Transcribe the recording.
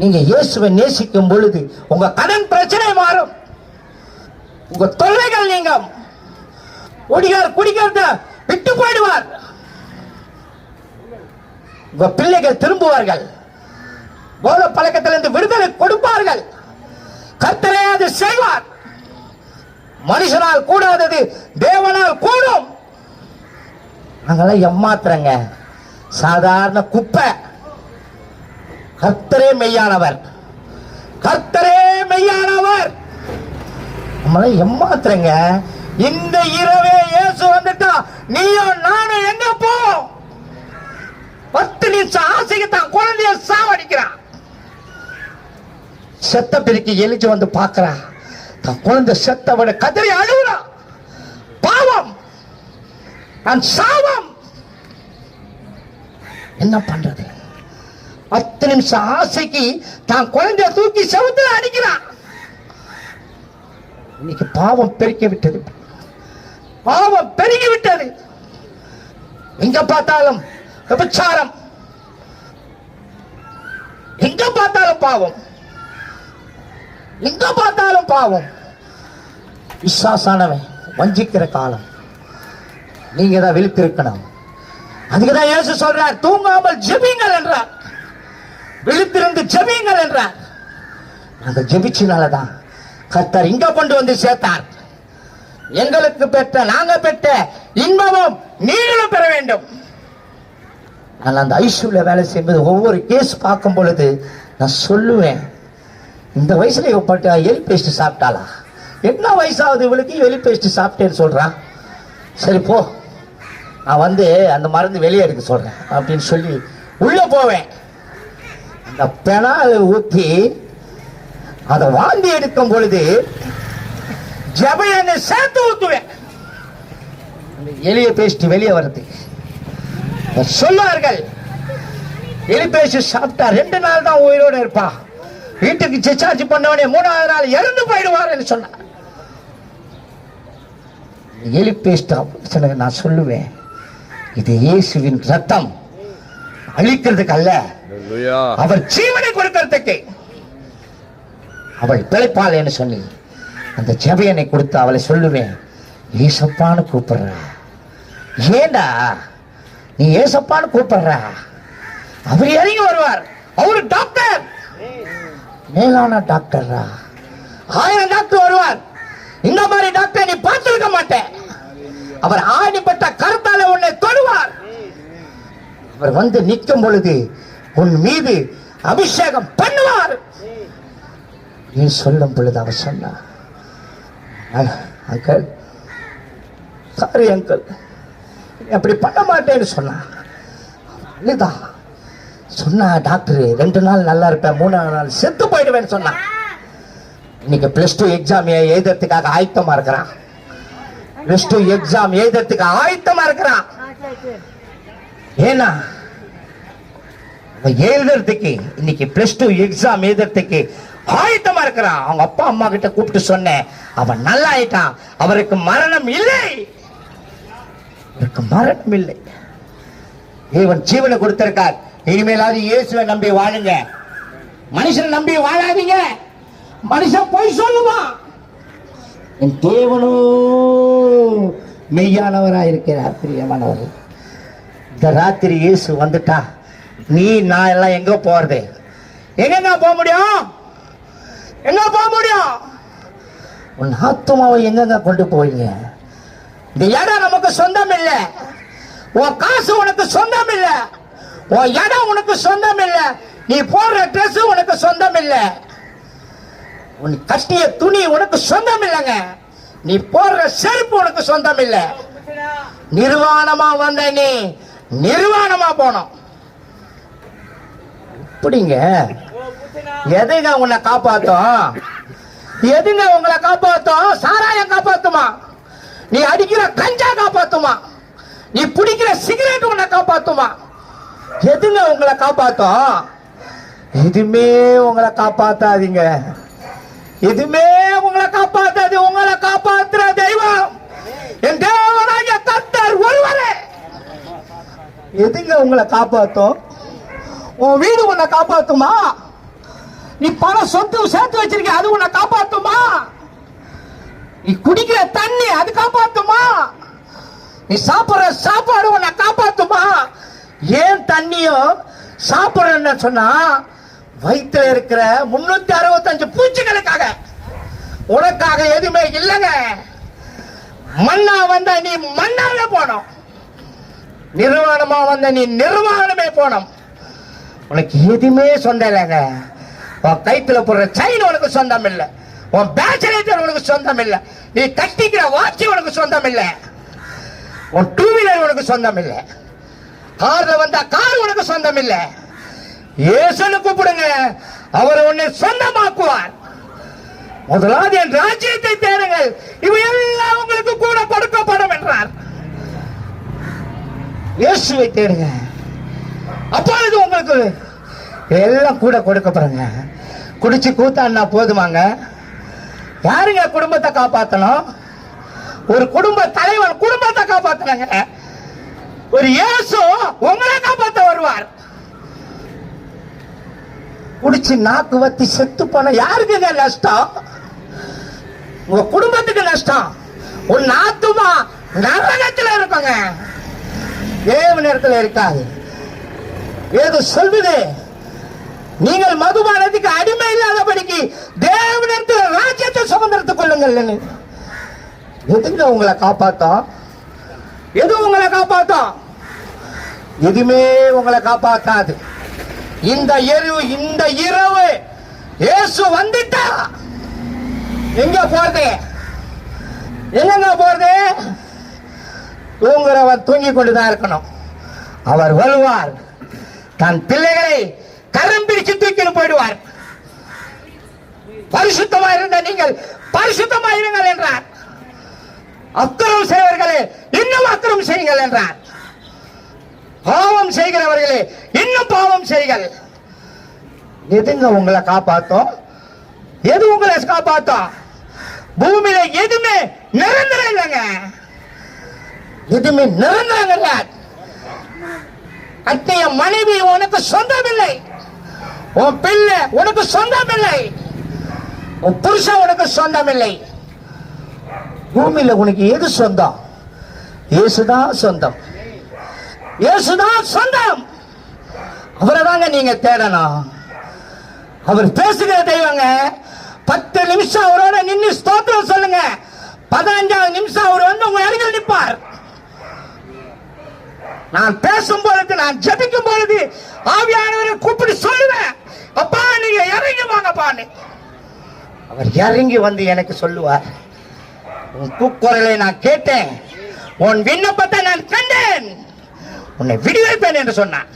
நீங்க இயேசுவை நேசிக்கும் பொழுது உங்க கடன் பிரச்சனை மாறும். உங்க தொல்லைகள் நீங்க குடிகார் குடிக்கிறத விட்டு போயிடுவார். உங்க பிள்ளைகள் திரும்புவார்கள். போல பழக்கத்திலிருந்து விடுதலை கொடுப்பார்கள். கர்த்தரே அது செய்வார். மனுஷனால் கூடாதது தேவனால் கூடும். நாங்களாம் எம்மாத்திரங்க. சாதாரண குப்பை. கர்த்தரே மெய்யானவர். கர்த்தரே மெய்யானவர். நம்மள எம்மாத்திரங்க இந்த இரவே இயேசு வந்துட்டா நீயும் நானும் எங்க போ? பத்து நிமிஷம் ஆசைக்கு தான் குழந்தைய சாவடிக்கிறான் செத்த பிரிக்கு எழுச்சி வந்து பார்க்கறான் தன் குழந்தை செத்தவனை கதறி அழுகுறான் பாவம். நான் சாவம் என்ன பண்றது? பத்து நிமிஷம் ஆசைக்கு தான் குழந்தைய தூக்கி செவத்துல அடிக்கிறான். இன்னைக்கு பாவம் பெருக்கி விட்டது. பாவம் பெருகி விட்டது. எங்க பார்த்தாலும் விபச்சாரம். எங்க பார்த்தாலும் பாவம். எங்க பார்த்தாலும் பாவம். விசுவாசானவன் வஞ்சிக்கிற காலம். நீங்க தான் விழித்திருக்கணும் அதுக்குதான் இயேசு சொல்றார் தூங்காமல் ஜெபிங்கள் என்றார். விழித்திருந்து ஜெபிங்கள் என்றார். அந்த ஜெபிச்சினாலதான் கர்த்தர் இங்க கொண்டு வந்து சேர்த்தார். எங்களுக்கு பெற்ற நாங்க பெற்ற இன்பமும் நீங்களும் பெற வேண்டும். நான் அந்த ஐசியூல வேலை செய்யும்போது ஒவ்வொரு கேஸ் பார்க்கும் பொழுது நான் சொல்லுவேன் இந்த வயசுல இவப்பட்ட எலி பேஸ்ட் சாப்பிட்டாளா? என்ன வயசாகுது இவளுக்கு எலி பேஸ்ட் சாப்பிட்டேன்னு சொல்றான் சரி போ. நான் வந்து அந்த மருந்து வெளியே எடுக்க சொல்றேன் அப்படின்னு சொல்லி உள்ள போவேன். இந்த பெனாலை ஊற்றி அதை வாந்தி எடுக்கும் பொழுது ஜபையனை சேர்த்து ஊத்துவேன். எளிய பேசிட்டு வெளியே வருது சொல்லுவார்கள் எலி பேசி சாப்பிட்டா ரெண்டு நாள் தான் உயிரோடு இருப்பா. வீட்டுக்கு டிஸ்சார்ஜ் பண்ணவனே மூணாவது நாள் இறந்து போயிடுவார் சொன்னார். எலி பேஸ்ட் நான் சொல்லுவேன் இது இயேசுவின் ரத்தம். அழிக்கிறதுக்கு அல்ல. அவர் ஜீவனை கொடுக்கறதுக்கு. அவள் பிழைப்பாள் என்று சொல்லி அந்த ஜெபையனை கொடுத்து அவளை சொல்லுவேன் ஏசப்பான்னு கூப்பிடுற. ஏண்டா நீ ஏசப்பான்னு கூப்பிடுற? அவர் இறங்கி வருவார். அவரு டாக்டர். மேலான டாக்டரா ஆயிரம் டாக்டர் வருவார். இந்த மாதிரி டாக்டர் நீ பார்த்திருக்க மாட்டேன். அவர் ஆணிப்பட்ட அவர் வந்து நிற்கும் பொழுது உன் மீது அபிஷேகம் பண்ணுவார். நீ சொல்லும் பொழுது அவர் சொன்னார். "அ- அங்கிள் சாரி அங்கிள் அப்படி பண்ண மாட்டேன்னு சொன்னான் அழுதா சொன்னா டாக்டர் ரெண்டு நாள் நல்லா இருப்பேன் மூணாவது நாள் செத்து போயிடுவேன்னு சொன்னான் இன்னைக்கு பிளஸ் டூ எக்ஸாம் எழுதுறதுக்காக ஆயத்தமா இருக்கிறான். பிளஸ் டூ எக்ஸாம் எழுதுறதுக்கு ஆயத்தமா இருக்கிறான். ஏன்னா எழுதுறதுக்கு இன்னைக்கு பிளஸ் டூ எக்ஸாம் எழுதுறதுக்கு ஆயத்தமா இருக்கிறான். அவங்க அப்பா அம்மா கிட்ட கூப்பிட்டு சொன்னேன். அவன் நல்லா ஆயிட்டான். அவருக்கு மரணம் இல்லை. அவருக்கு மரணம் இல்லை. தேவன் ஜீவனை கொடுத்திருக்கார். இனிமேலாவது இயேசுவை நம்பி வாழுங்க. மனுஷனை நம்பி வாழாதீங்க. மனுஷன் போய் சொல்லுவான். என் தேவனோ மெய்யானவராக இருக்கிறார் பிரியமானவர் இந்த ராத்திரி இயேசு வந்துட்டா. நீ நான் எல்லாம் எங்க போறது? எங்க போக முடியும்? எங்க போக முடியும்? உன் ஆத்மாவை எங்கங்க கொண்டு போவீங்க? இந்த இடம் நமக்கு சொந்தம் இல்ல உன் காசு உனக்கு சொந்தம் இல்ல உன் இடம் உனக்கு சொந்தம் இல்ல நீ போடுற ட்ரெஸ் உனக்கு சொந்தம் இல்ல உன் கட்டிய துணி உனக்கு சொந்தம் இல்லைங்க நீ போடுற செருப்பு உனக்கு சொந்தம் இல்ல நிர்வாணமா வந்த நீ நிர்வாணமா போனோம் எப்படிங்க? எதுங்க உன்னை காப்பாத்தோம்? எதுங்க உங்களை காப்பாத்தோம்? சாராயம் காப்பாத்துமா? நீ அடிக்கிற கஞ்சா காப்பாத்துமா? நீ பிடிக்கிற சிகரெட் உன்னை காப்பாத்துமா? எதுங்க உங்களை காப்பாத்தோம்? எதுவுமே உங்களை காப்பாத்தாதீங்க. எதுவுமே உங்களை காப்பாத்தாது உங்களை காப்பாத்துற தெய்வம். என் தேவராஜ கத்தர் ஒருவரே. எதுங்க உங்களை காப்பாத்தோம்? உன் வீடு உன்னை காப்பாத்துமா? நீ பணம் சொத்து சேர்த்து வச்சிருக்க அது உன்னை காப்பாத்துமா? நீ குடிக்கிற தண்ணி அது காப்பாத்துமா? நீ சாப்பிடுற சாப்பாடு உன்னை காப்பாத்துமா? ஏன் தண்ணியும் சாப்பிடுறேன்னு சொன்னா வயிற்றுல இருக்கிற முன்னூத்தி அறுபத்தஞ்சு பூச்சிகளுக்காக. உனக்காக எதுவுமே இல்லைங்க. மண்ணா வந்த நீ மண்ணால போனோம் நிர்வாணமா வந்த நீ நிர்வாணமே போனோம் உனக்கு எதுவுமே சொந்தம் இல்லைங்க உன் கைத்துல போடுற செயின் உனக்கு சொந்தம் இல்லை உன் பேச்சலேட்டர் உனக்கு சொந்தம் இல்லை நீ கட்டிக்கிற வாட்சி உனக்கு சொந்தம் இல்லை உன் டூ வீலர் உனக்கு சொந்தம் இல்லை கார்ல வந்தா கார் உனக்கு சொந்தம் இல்லை ஏசனு கூப்பிடுங்க. அவர் உன்னை சொந்தமாக்குவார். முதலாவது என் ராஜ்யத்தை தேடுங்கள். இவை எல்லாம் உங்களுக்கு கூட கொடுக்கப்படும் என்றார். இயேசுவை தேடுங்க. அப்பொழுது உங்களுக்கு எல்லாம் கூட கொடுக்க கொடுக்கப்படுங்க குடிச்சு கூத்தாடினா போதுமாங்க. யாருங்க குடும்பத்தை காப்பாத்தணும்? ஒரு குடும்ப தலைவன் குடும்பத்தை காப்பாத்தணுங்க ஒரு இயேசு உங்களை காப்பாத்த வருவார். குடிச்சு நாக்கு வத்தி செத்து போன யாருக்குங்க நஷ்டம்? உங்க குடும்பத்துக்கு நஷ்டம். உன் ஆத்துமா நரகத்துல இருப்பாங்க ஏவு நேரத்தில் இருக்காது. ஏதோ சொல்லுது நீங்கள் மதுபானத்துக்கு அடிமை இல்லாதபடிக்கு தேவனிடத்தில் ராஜ்யத்தை சுதந்திரத்துக் கொள்ளுங்கள் எதுங்க உங்களை காப்பாத்தோம் எது உங்களை காப்பாத்தோம் எதுவுமே உங்களை காப்பாத்தாது. இந்த எரிவு இந்த இரவு இயேசு வந்துட்டா. எங்க போறது? எங்க போறது? தூங்குறவர் தூங்கி கொண்டுதான் இருக்கணும். அவர் வருவார். தன் பிள்ளைகளை கரம்பிடிச்சு தூக்கிட்டு போயிடுவார். பரிசுத்தமாயிருந்த நீங்கள் பரிசுத்தமாயிருங்கள் என்றார். அக்கிரம் செய்வர்களே இன்னும் அக்கிரம் செய்யுங்கள் என்றார். பாவம் செய்கிறவர்களே இன்னும் பாவம் செய்கள் எதுங்க உங்களை காப்பாத்தோம்? எது உங்களை காப்பாத்தோம்? பூமியில எதுவுமே நிரந்தரம் இல்லைங்க. எதுவுமே நிரந்தரம் கிடையாது அத்தைய மனைவி உனக்கு சொந்தம் இல்லை உன் பிள்ளை உனக்கு சொந்தம் இல்லை உன் புருஷன் உனக்கு சொந்தம் இல்லை பூமியில உனக்கு எது சொந்தம்? இயேசுதான் சொந்தம். இயேசுதான் சொந்தம். அவரை தாங்க நீங்க தேடணும். அவர் பேசுகிற தெய்வங்க பத்து நிமிஷம் அவரோட நின்று ஸ்தோத்திரம் சொல்லுங்க. பதினஞ்சாவது நிமிஷம் அவர் வந்து உங்க அருகில் நிற்பார். நான் பேசும் பொழுது நான் ஜபிக்கும் பொழுது ஆவியானவரை கூப்பிட்டு சொல்லுவேன். அப்பா நீங்க இறங்கி வாங்கப்பான்னு அவர் இறங்கி வந்து எனக்கு சொல்லுவார். உன் கூக்குரலை நான் கேட்டேன். உன் விண்ணப்பத்தை நான் கண்டேன். உன்னை விடுவிப்பேன் என்று சொன்னான்